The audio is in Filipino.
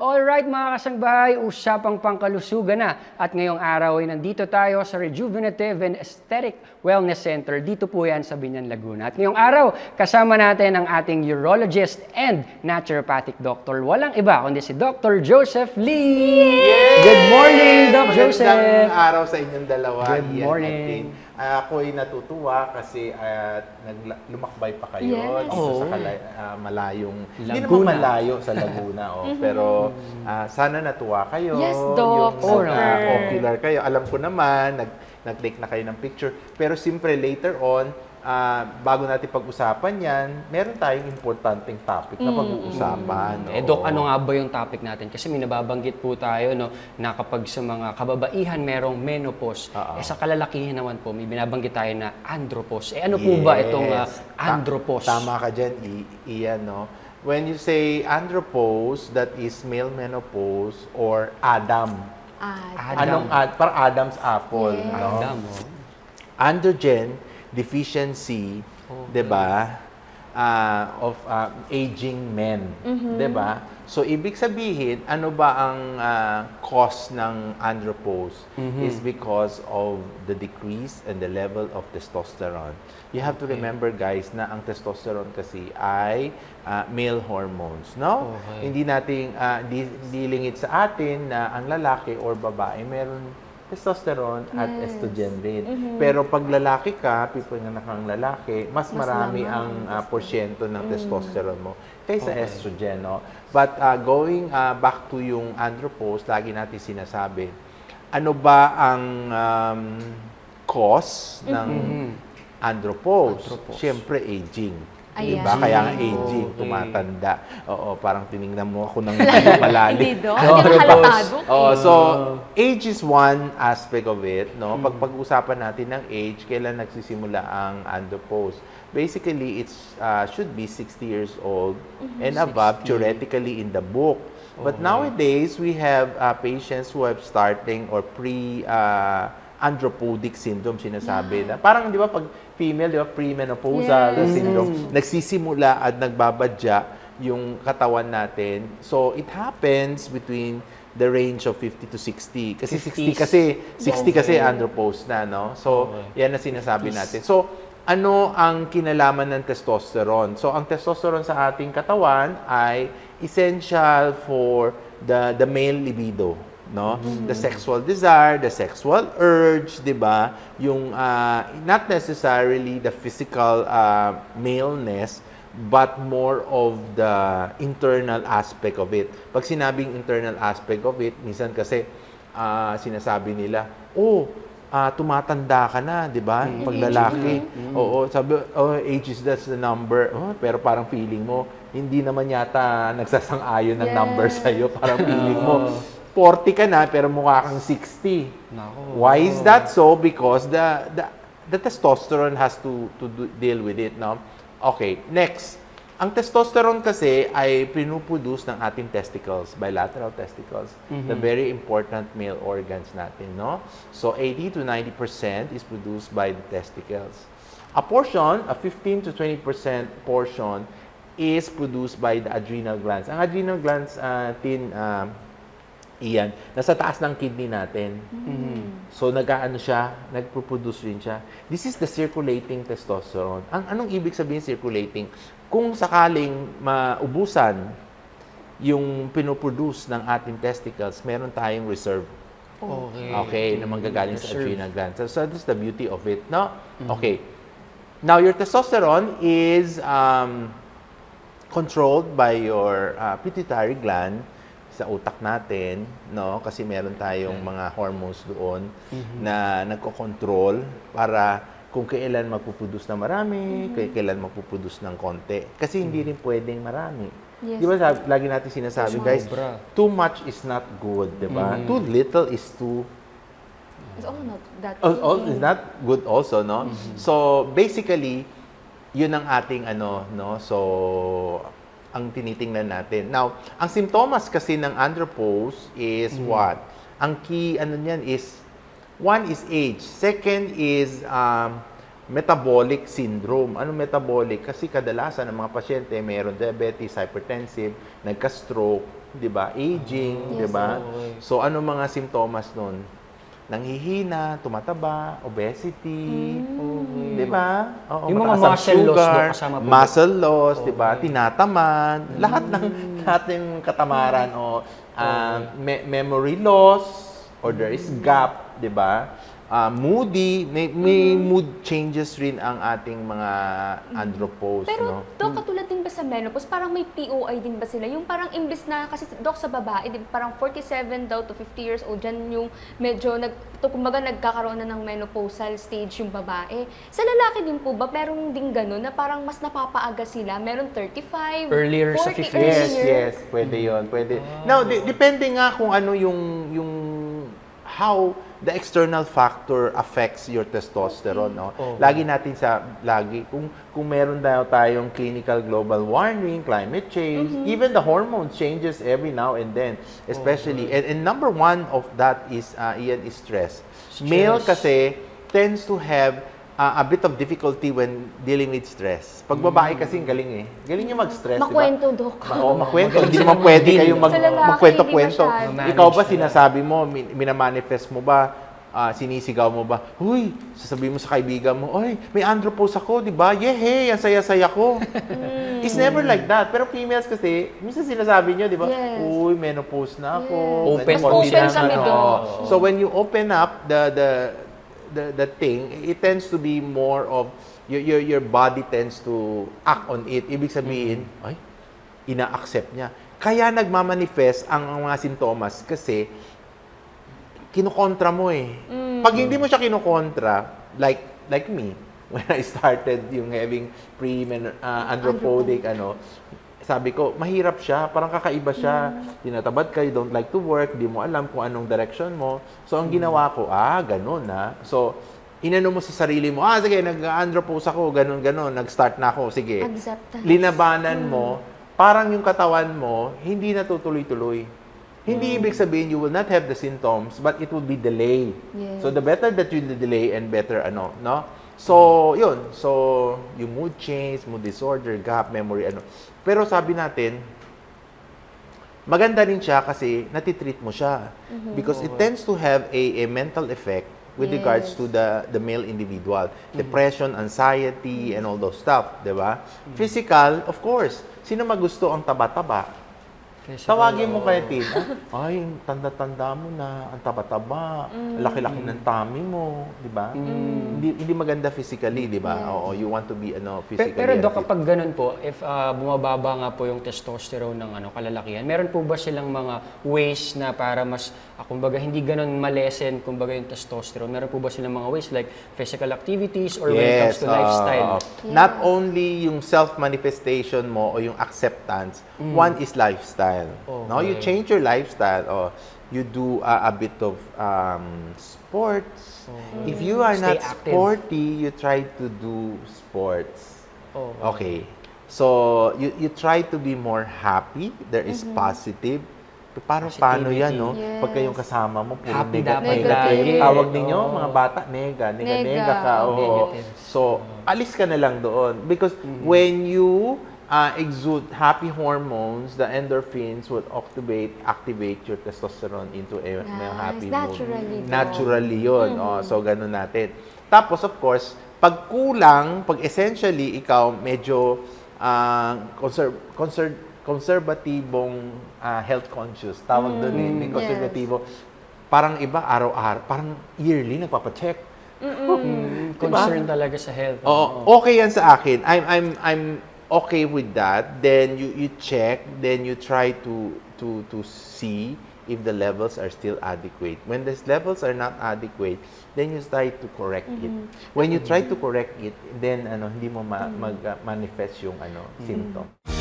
Alright mga kasangbahay, usapang pangkalusugan na. At ngayong araw ay nandito tayo sa Rejuvenative and Aesthetic Wellness Center. Dito po yan sa Binyan, Laguna. At ngayong araw, kasama natin ang ating urologist and naturopathic doctor. Walang iba kundi si Dr. Joseph Lee! Good morning, Doc Joseph! Magandang araw sa inyong dalawa. Good Ian Kane. Ah, ako'y natutuwa kasi ah, nagla- lumakbay pa kayo Yes. dito Oo. sa kala- ah, malayong, hindi Laguna. naman malayo sa Laguna. oh. Pero ah, sana natuwa kayo. Yes, Doc. Yung nag- ah, ocular kayo. Alam ko naman, nag, nag-take na kayo ng picture. Pero siyempre later on, ah, bago natin pag-usapan yan, meron tayong importanteng topic na pag-uusapan. Eh, oo. Doc, ano nga ba yung topic natin? Kasi may nababanggit po tayo no, na kapag sa mga kababaihan merong menopause, eh sa kalalakihan naman po, may binabanggit tayo na andropause. Eh ano po ba itong uh, Yes. Ta- andropause? tama ka dyan, I- Ian, no? When you say andropause, that is male menopause or Adam. Adam. Anong ad? Parang Adam's apple, Yes. no? Adam, oh. Androgen deficiency, 'di ba? Ah, of ah, aging men, 'di ba? So ibig sabihin, ano ba ang ah, cause ng andropause is because of the decrease in the level of testosterone. You have to remember guys na ang testosterone kasi ay ah, male hormones, no? Okay. Hindi nating ah, di, di lingid sa atin na ang lalaki or babae meron testosterone at Yes. estrogen din. Pero pag lalaki ka, people na nakang lalaki, mas, Mas marami lamang ang ah, porsyento ng testosterone mo kaysa Okay. estrogen, no? But ah, going ah, back to yung andropause, lagi natin sinasabi, ano ba ang um, cause ng andropause? Andropause. Siyempre, aging. Ayan. Diba? Kaya nga aging, Okay. tumatanda. Oo, parang tinignan mo ako ng malalim. Hindi. No, Hindi Doc. Oh, so age is one aspect of it, no? Pag pag-usapan natin ng age, kailan nagsisimula ang andropause? Basically, it's uh, should be 60 years old and above 60. theoretically in the book. But nowadays, we have uh, patients who have starting or pre uh, andropodic syndrome sinasabi na parang di ba pag female di ba premenopausal Yes. syndrome nagsisimula at nagbabadya yung katawan natin. So, it happens between the range of 50 to 60. Kasi 60 50s. kasi 60 kasi andropause na, no? So, Okay. yan na sinasabi 50s. natin. So, ano ang kinalaman ng testosterone? So, ang testosterone sa ating katawan ay essential for the the male libido, no? The sexual desire, the sexual urge, 'di ba? Yung ah, not necessarily the physical ah, maleness but more of the internal aspect of it. Pag sinabing internal aspect of it, minsan kasi ah, sinasabi nila, "Oh, ah, tumatanda ka na, 'di ba? Pag lalaki." Oo, sabi, "Oh, age is that's the number." Oh, pero parang feeling mo hindi naman yata nagsasang-ayon ng Yes. number sa iyo. Parang feeling mo 40 ka na pero mukha kang 60. Nako. Why is that so? Because the the, the testosterone has to to do, deal with it, no? Okay, next. Ang testosterone kasi ay pinuproduce ng ating testicles, bilateral testicles, the very important male organs natin, no? So 80 to 90% is produced by the testicles. A portion, a 15 to 20% portion is produced by the adrenal glands. Ang adrenal glands, uh, tin, uh, iyan, nasa taas ng kidney natin. So nag-aano siya, nagpo-produce rin siya. This is the circulating testosterone. Ang anong ibig sabihin circulating? Kung sakaling maubusan yung pinoproduce ng ating testicles, meron tayong reserve. Okay. Okay, na manggagaling sa adrenal glands. So, so that's the beauty of it, no? Okay. Now, your testosterone is um, controlled by your uh, pituitary gland sa utak natin, no? Kasi meron tayong mga hormones doon na nagko-control para kung kailan magpuproduce na marami, kay kailan magpuproduce ng konti. Kasi hindi rin pwedeng marami. Yes. Di ba sabi- lagi natin sinasabi, guys, Sobra. too much is not good, di ba? Too little is too It's all not that Oh, oh, easy. is not good also, no? So, basically, yun ang ating ano, no? So, ang tinitingnan natin. Now, ang simptomas kasi ng andropause is what? Ang key, ano niyan is, one is age. Second is um, metabolic syndrome. Ano metabolic? Kasi kadalasan ng mga pasyente mayroon diabetes, hypertensive, nagka-stroke, di ba? Aging, di Yes, ba? oo. So, ano mga simptomas nun? Nanghihina, tumataba, obesity, di ba? Oo, Yung mga muscle loss sugar, daw kasama po. Muscle loss, di ba? Tinatamad, lahat ng lahat ng katamaran o ah, me- memory loss or there is gap, di ba? Ah, moody, may, may mood changes rin ang ating mga andropause, no? Pero, Dok, katulad din ba sa menopause, parang may POI din ba sila? Yung parang imbis na, kasi Dok sa babae, di parang 47 daw to 50 years old, dyan yung medyo, nag, to, kumbaga nagkakaroon na ng menopausal stage yung babae. Sa lalaki din po ba, meron din ganun na parang mas napapaaga sila? Meron 35, Earlier sa 40, 50s. Yes, yes, pwede 'yon, pwede. Now, de- depende nga kung ano yung yung how the external factor affects your testosterone, no? Oo. Lagi natin sa lagi kung kung meron daw tayong clinical global warming, climate change, even the hormone changes every now and then, especially and, and number one of that is uh, iyan is stress. Male Stress. kasi tends to have uh, a bit of difficulty when dealing with stress. Pag babae kasi galing eh. Galing niya mag-stress, di ba? Makwento, Dok. Oo, makwento. Hindi naman pwede mag-deal. kayo mag, Sa lalaki, magkwento-kwento. hindi masyado. Ikaw ba sinasabi mo, min- minamanifest mo ba, ah, sinisigaw mo ba, Huy, sasabihin mo sa kaibigan mo, Oy, may andropause ako, di ba? Yehey, ang saya-saya ko. It's never like that. Pero females kasi, minsan sinasabi nyo, di ba? Yes. Uy, menopause na ako. Yes. Open na Open kami ako. doon. So when you open up the the the, the thing, it tends to be more of your your your body tends to act on it. Ibig sabihin, ay, ina-accept niya. Kaya nagmamanifest ang, ang mga sintomas kasi kinukontra mo eh. Pag hindi mo siya kinukontra, like like me, when I started yung having pre uh, andropodic ano, sabi ko, mahirap siya, parang kakaiba siya. Tinatabad ka, you don't like to work, di mo alam kung anong direction mo. So, ang ginawa ko, ah, ganun na. So, inano mo sa sarili mo, ah, sige, nag-andropause ako, ganun, ganun, nag-start na ako, sige. Acceptance. Linabanan mo, parang yung katawan mo, hindi natutuloy-tuloy. Hindi ibig sabihin you will not have the symptoms, but it will be delayed. Yes. So the better that you delay and better ano, no? So, yun. So, yung mood change, mood disorder, gap, memory, ano. Pero sabi natin, maganda rin siya kasi natitreat mo siya. Because it tends to have a, a mental effect with regards Yes. to the the male individual. Depression, anxiety, and all those stuff, di ba? Physical, of course. Sino magusto ang taba-taba? Physical, Tawagin mo kay Tin, ay, tanda-tanda mo na, ang taba-taba, ang laki-laki ng tummy mo, di ba? Hindi, hindi maganda physically, di ba? Yes. Oo, you want to be ano, physically. Pero Dok, active. kapag ganun po, if ah, bumababa nga po yung testosterone ng ano, kalalakihan, meron po ba silang mga ways na para mas, ah, kumbaga, hindi ganun malesen, kumbaga yung testosterone? Meron po ba silang mga ways like physical activities or when it comes to oo, lifestyle? oo. Not only yung self-manifestation mo o yung acceptance, one is lifestyle. No, you Okay. change your lifestyle. Oh, you do uh, a bit of um, sports. If you are Stay not active. sporty, you try to do sports. Oo. Okay. So, you, you try to be more happy. There is positive. Pero Paano, paano yan, no? Yes. Pag kayong kasama mo, puro Happy nega- dapat negative. lagi. Tawag ninyo, Oo. mga bata, nega, nega, nega, Nega. ka. oo. Negative. So, alis ka na lang doon. Because when you uh, exude happy hormones, the endorphins will activate activate your testosterone into a, Nice. happy Naturally mood. daw. Naturally yun. Oh, so, ganun natin. Tapos, of course, pag kulang, pag essentially ikaw medyo uh, conser- conser- conservatibong uh, health conscious, tawag doon eh, may Yes. conservatibo, parang iba, araw-araw, parang yearly, nagpapacheck. Mm, concern talaga sa health. Oo, okay yan sa akin. I'm I'm I'm okay with that. Then you you check, then you try to to to see if the levels are still adequate. When the levels are not adequate, then you try to correct it. When you try to correct it, then ano hindi mo ma- mag-manifest yung ano symptom.